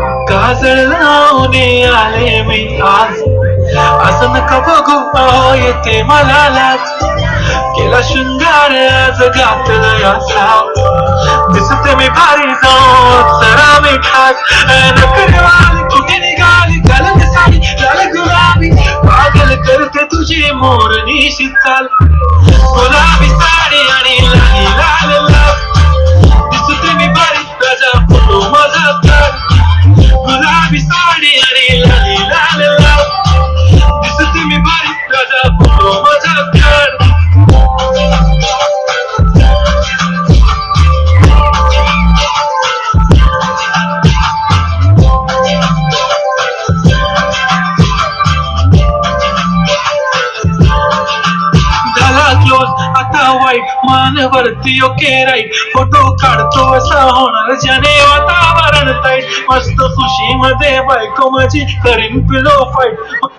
काजळ लावून आले मी आज. असं नका बघू अहो येते मला लाज केला शृंगार आज घातलं असा दिसते मी भारी जाऊ सरा मी खास नकरवाली कुठे निघाली? गलत साडी लाल गुलाबी. पागल करते तुझी मोरणी चाल मानवरती ओके राईट फ़ोटो काढतो असा होणार ज्याने वातावरण ताईट मस्त सुशी मध्ये बायको माझी करीन पिलो फाईट